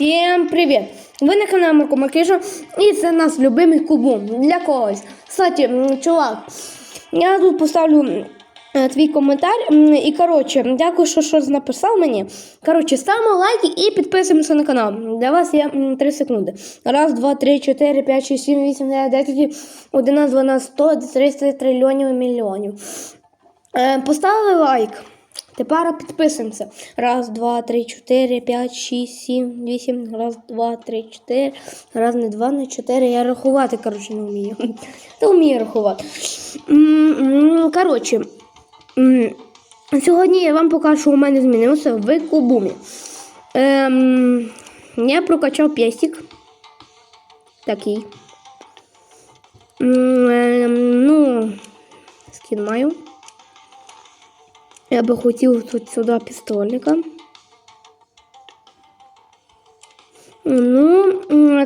Всім привіт! Ви на каналі Марко Макіша і це наш любимий кубом для когось. Кстати, чувак, я тут поставлю е, твій коментар. І коротше, дякую, що щось написав мені. Коротше, ставимо лайки і підписуємося на канал. Для вас є 3 секунди. Раз, два, три, чотири, п'ять, шість, сім, вісім, дев'ять, десять, одинадцять, дванадцять, сто, триста трильйонів мільйонів. Е, Поставили лайк. Тепер підписуємося. Раз, два, три, чотири, п'ять, шість, сім, вісім. Раз, два, три, чотири. Раз, не два, не чотири. Я рахувати, коротше, не вмію. Та вмію рахувати. Коротше, сьогодні я вам покажу, що у мене змінилося в кубумі. Ем, я прокачав пєстик. Такий. Ем, Ну, скін маю. Я би хотів тут сюди пістольника. Ну,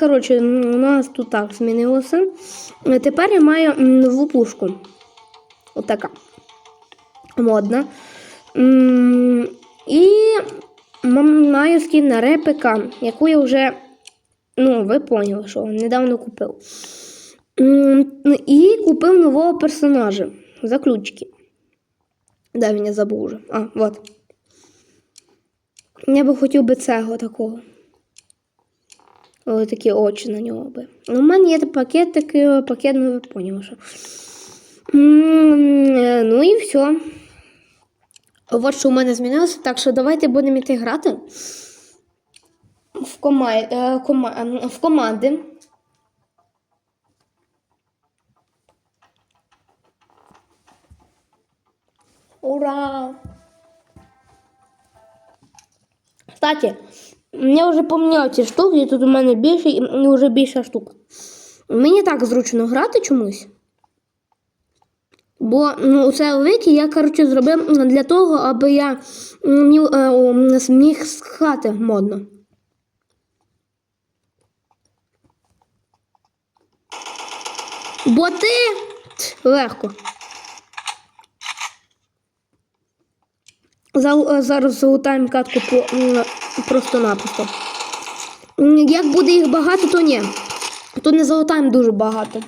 коротше, у нас тут так змінилося. Тепер я маю нову пушку. Отака. Модна. І маю скін на репика, яку я вже, ну, ви поняли, що недавно купив. І купив нового персонажа. Заключки. Да, він я забув уже. А, вот. Я би хотів би цього такого. Ось такі очі на нього би. У мене є пакет такий, пакет, ну ви поняли, що. Е, Ну і все. От що у мене змінилося. Так що давайте будемо йти грати в, кома... е, в команди. Ура! Кстати, я вже поміняв ці штуки, тут у мене більше і вже більша штука. Мені так зручно грати чомусь. Бо ну, це вики я, коротше, зробив для того, аби я міг, е, о, зміг з хати модно. Бо ти легко. Зараз залутаємо катку просто-напросто. Як буде їх багато, то ні. То не залутаємо дуже багато.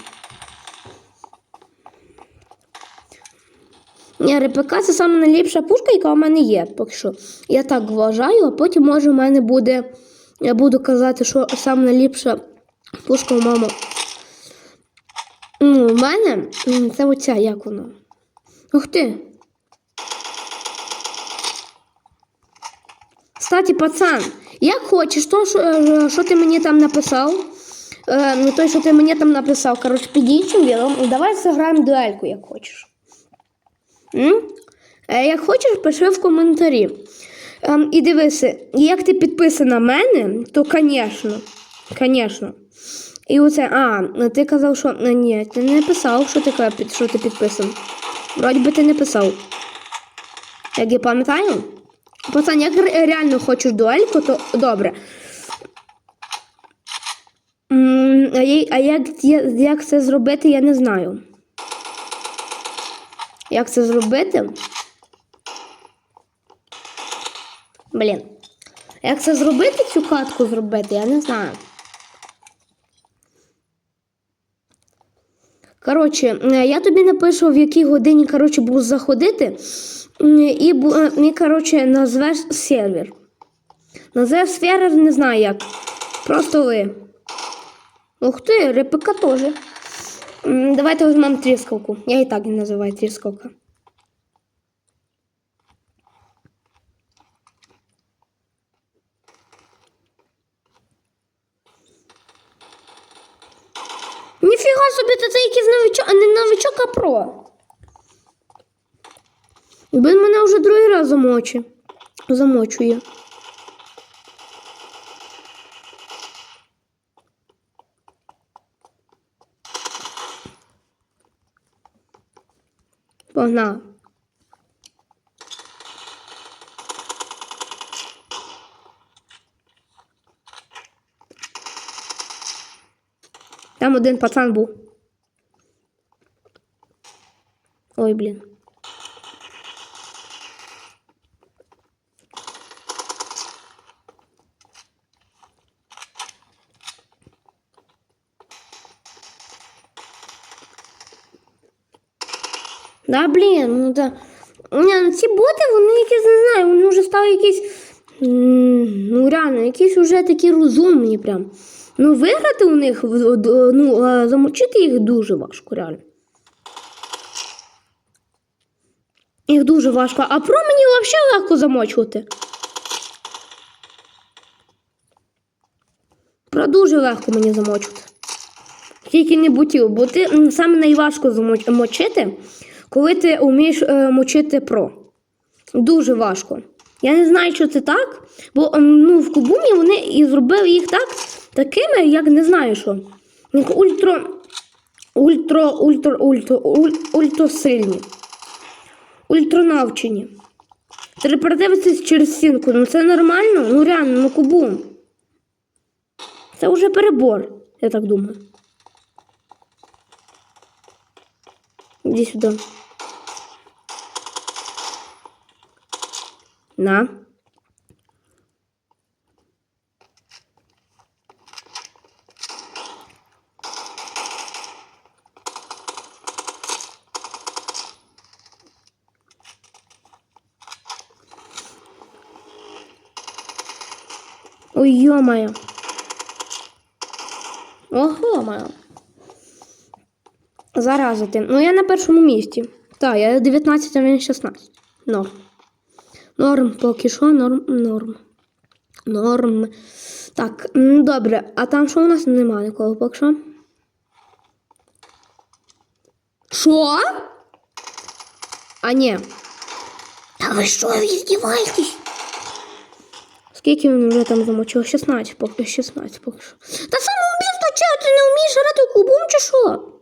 РПК це саме найліпша пушка, яка у мене є. Поки що. Я так вважаю, а потім може у мене буде. Я буду казати, що саме найліпша пушка у маму. Ну, у мене це оця, як вона. Ух ти. Кстати, пацан, як хочеш, то що, е, що ти мені там написав? Е, ну, той, що ти мені там написав, коротше, під іншим відео, давай зіграємо дуельку, як хочеш. М? Е, як хочеш, пиши в коментарі. Ем, і дивися, як ти підписана на мене, то, звісно, звісно. І оце, а, ти казав, що. А, ні, ти не писав, що ти, що ти підписаний. Вроді би ти не писав. Як я пам'ятаю. Пацан, як реально хочеш дуельку, то добре. А, як, як це зробити, я не знаю. Як це зробити? Блін. Як це зробити, цю катку зробити, я не знаю. Коротше, е, я тобі напишу, в якій годині коротше, буду заходити. І, е, і коротше, назвеш сервер. Назвеш сервер, не знаю як. Просто ви. Ух ти, РПК теж. Давайте візьмемо тріскавку. Я і так її називаю тріскавка. Ніфіга собі, це якийсь новичок, а не новичок, а про. Він мене вже другий раз замочить. Замочує. Погнав. Там один пацан був. Ой, блін. Да, блін, ну да. Ні, ну ці боти, вони якісь не знаю, вони вже стали якісь. Ну, реально, якісь вже такі розумні прям. Ну, виграти у них, ну, замочити їх дуже важко, реально. Їх дуже важко. А про мені взагалі легко замочувати. Про дуже легко мені замочувати. Тільки не бутів, бо ти саме найважко замоч- мочити, коли ти вмієш е, мочити про. Дуже важко. Я не знаю, що це так, бо ну, в Кубумі вони і зробили їх так, такими, як не знаю що. Як ультра, ультра, ультра, ультра, уль, ультрасильні. Ультранавчені. Треба передивитися через стінку. Ну це нормально? Ну реально, ну кубум. Це вже перебор, я так думаю. Іди сюди. На. Ой, ё-моё. Ого, моя. Зараза ти. Ну, я на першому місці. Так, я 19, а він 16. Норм. Норм, поки що, норм, норм. Норм. Так, добре. А там що у нас немає нікого поки що? Що? А ні. Та ви що, ви здіваєтесь? Скільки він вже там замочив? 16 поки 16 поки що. Та самоубійство чого? Ти не вмієш грати в кубум чи що?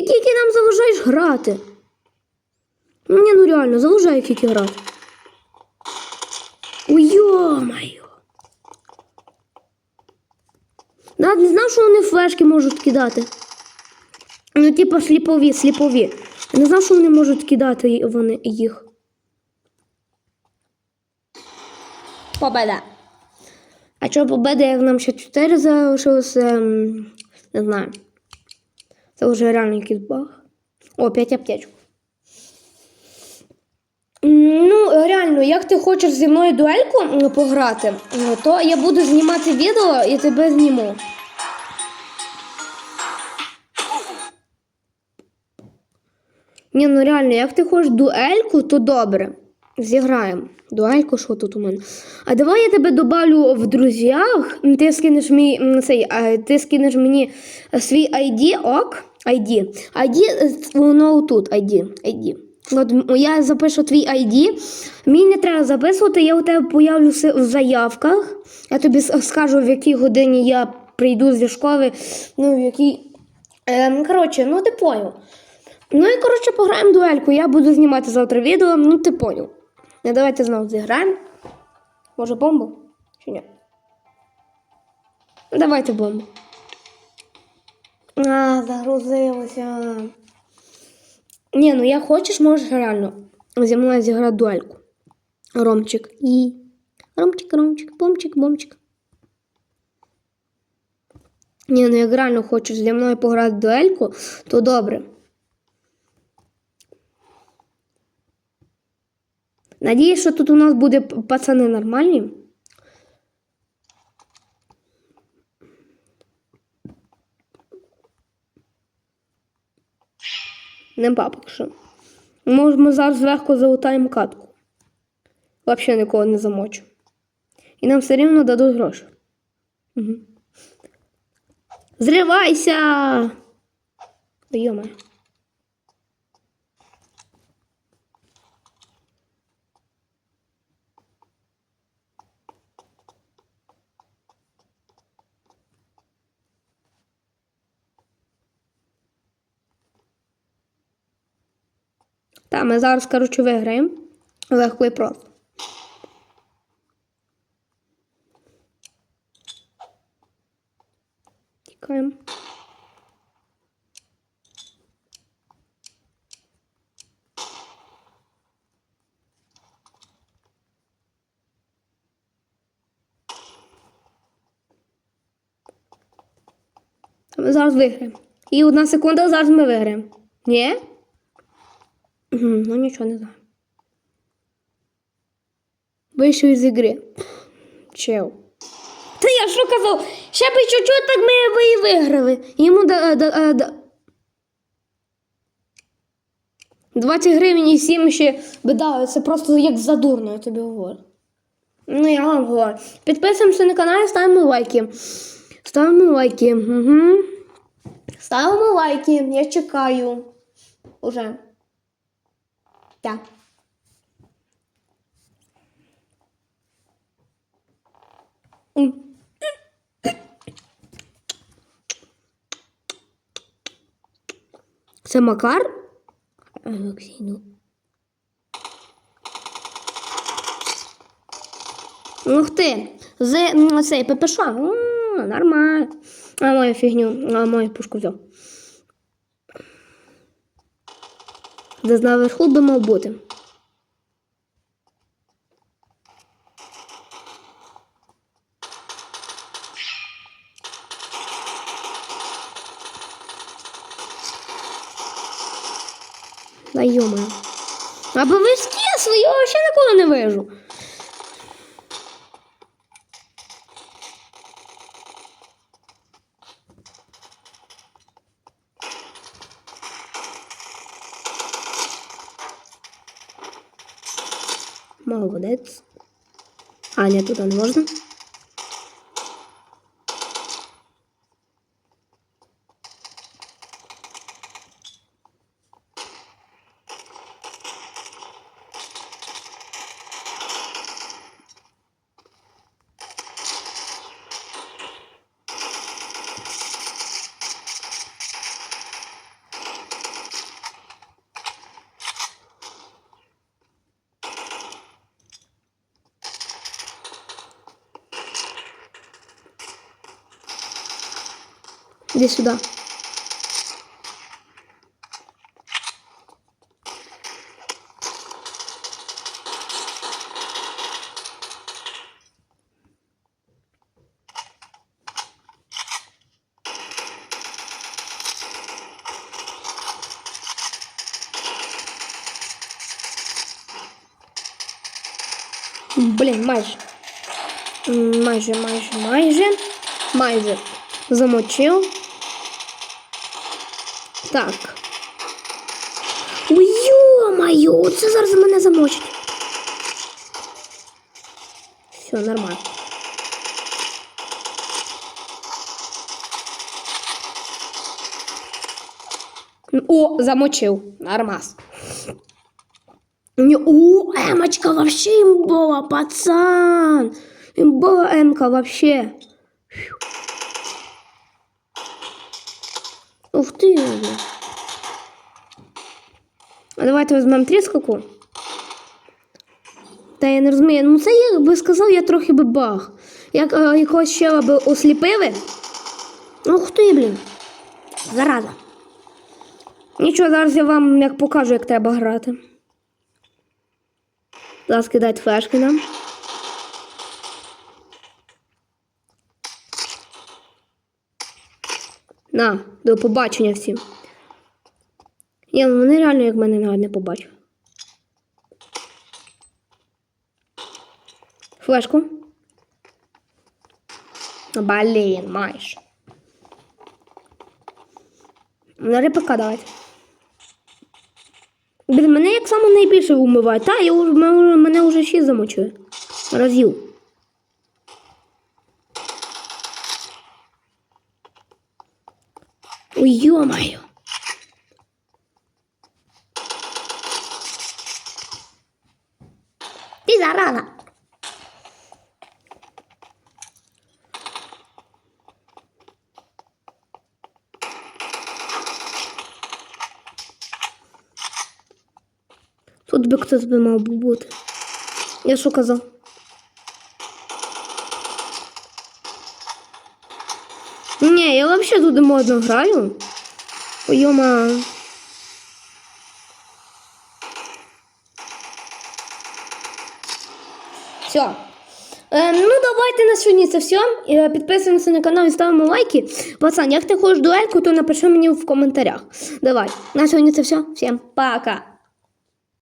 Ти тільки нам заважаєш грати. Ні, ну реально, заважає тільки грати. Ой, йо-моє. Навіть не знав, що вони флешки можуть кидати. Ну, типу, сліпові, сліпові. Не знав, що вони можуть кидати вони їх. Победа. А що победа, як нам ще 4 залишилося? Не знаю. Це вже реально якийсь баг. О, 5 аптечок. Ну, реально, як ти хочеш зі мною дуельку пограти, то я буду знімати відео і тебе зніму. Ні, ну реально, як ти хочеш дуельку, то добре. Зіграємо. Дуельку, що тут у мене? А давай я тебе добавлю в друзях. Ти скинеш мій цей, ти скинеш мені свій ID, ок? ID. ID, е, воно тут, ID. ID. От я запишу твій ID. Мені не треба записувати, я у тебе появлюся в заявках. Я тобі скажу, в якій годині я прийду зі школи. Ну, в якій. Ем, коротше, ну ти поняв. Ну і коротше пограємо дуельку. Я буду знімати завтра відео, ну ти поняв. Ну, давайте знову зіграємо. Може бомбу? Чи ні? Давайте бомбу. А, загрузилося. Ні, ну я хочеш, можеш реально зі мною зіграти дуельку. Ромчик. І. Ромчик, Ромчик, бомчик, бомчик. Ні, ну як реально хочеш зі мною пограти дуельку, то добре. Надіюсь, що тут у нас буде пацани нормальні. Не папок що. Може, ми зараз легко залутаємо катку. Взагалі нікого не замочу. І нам все рівно дадуть гроші. Угу. Зривайся! Йома. Та, ми зараз, коротше, виграємо. Легко і просто. Тікаємо. Ми зараз виграємо. І одна секунда, зараз ми виграємо. Ні? Ну нічого не знаю. Вийшов із ігри. Чел. Та я що казав? Ще би чуть-чуть, так ми би і виграли. Йому да, да, да, да. 20 гривень і 7 ще би дали. Це просто як задурно, я тобі говорю. Ну, я вам говорю. Підписуємося на канал, і ставимо лайки. Ставимо лайки. Угу. Ставимо лайки. Я чекаю. Уже. Так. Це Макар? Олексій, ну. Ух ти! З цей ППШ. Нормально. А мою фігню, а мою пушку взяв. Десь наверху би мав бути. Да йома. Або виски свої я ще ніколи не вижу. Молодець. А, ні, туди не можна. Іди сюди. Блін, майже. Майже, майже, майже. Майже. Замочив. Так. Ой, Йо-моє, це зараз мене замочить. Все, нормально. О, замочив. Нормас. О, Эмочка вообще имбова, пацан. Имбова Эмка вообще. Ух ти. А давайте візьмемо тріскавку. Та я не розумію. Ну це як би сказав, я трохи би баг. Як е, якогось ще би осліпили. Ух ти, блін. Зараза. Нічого, зараз я вам як покажу, як треба грати. Зараз кидать флешки нам. На, до побачення всім. Ні, ну вони реально як мене навіть не побачив. Флешку. Блін, маєш. На РПК давайте. Блін, мене як саме найбільше вмиває. Та, я, мене вже ще замочує. Разів. Ой, ё-моё. Ты зараза. Тут би хтось би мав би бути. Я що казав? Я взагалі тут модно граю. Ой, Йома. Все. Е, ну, давайте на сьогодні це все. Е, Підписуємося на канал і ставимо лайки. Пацан, як ти хочеш дуельку, то напиши мені в коментарях. Давай. На сьогодні це все. Всім пока.